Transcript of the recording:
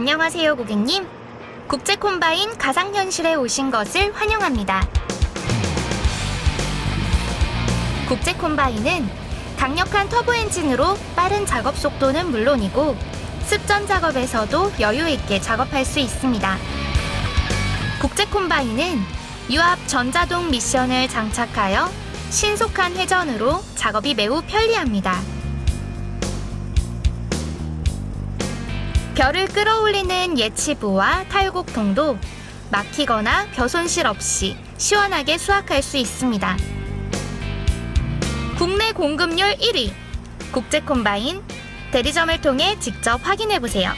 안녕하세요, 고객님. 국제 콤바인 가상현실에 오신 것을 환영합니다. 국제 콤바인은 강력한 터보 엔진으로 빠른 작업 속도는 물론이고 습전 작업에서도 여유 있게 작업할 수 있습니다. 국제 콤바인은 유압 전자동 미션을 장착하여 신속한 회전으로 작업이 매우 편리합니다. 벼를 끌어올리는 예치부와 탈곡통도 막히거나 벼 손실 없이 시원하게 수확할 수 있습니다. 국내 공급률 1위 국제 콤바인 대리점을 통해 직접 확인해 보세요.